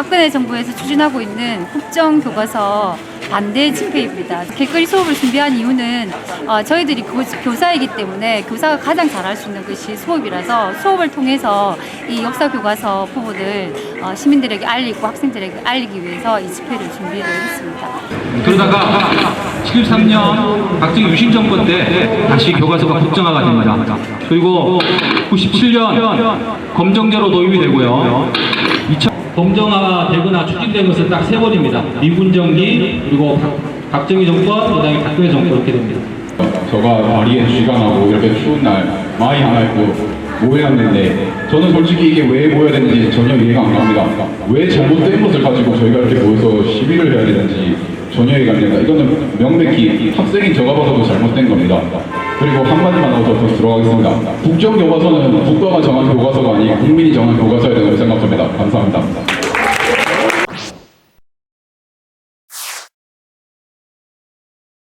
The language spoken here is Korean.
박근혜 정부에서 추진하고 있는 국정 교과서 반대 집회입니다. 길거리 수업을 준비한 이유는 어, 저희들이 교, 교사이기 때문에 교사가 가장 잘할 수 있는 것이 수업이라서 수업을 통해서 이 역사 교과서 부분을 어, 시민들에게 알리고 학생들에게 알리기 위해서 이 집회를 준비를 했습니다. 그러다가 73년 박정희 유신 정권 때 다시 교과서가 국정화가 됩니다. 그리고 97년 검정제로 도입이 되고요. 2000 검정화가 되거나 추진된 것은 딱 세 번입니다. 미군정기 그리고 박- 박정희 정권 그다음에 박근혜 정권 이렇게 됩니다. 저가 다리에 쥐가 나고 이렇게 추운 날 마이 하나 입고 모여왔는데 저는 솔직히 이게 왜 모여야 되는지 전혀 이해가 안 갑니다. 왜 잘못된 것을 가지고 저희가 이렇게 모여서 시위를 해야 되는지 전혀 이해가 안 됩니다. 이거는 명백히 학생인 저가 봐서도 잘못된 겁니다. 그리고 한마디만 더 들어가겠습니다. 국정교과서는 국가가 정한 교과서가 아니고 국민이 정한 교과서야 된다고 생각합니다. 감사합니다.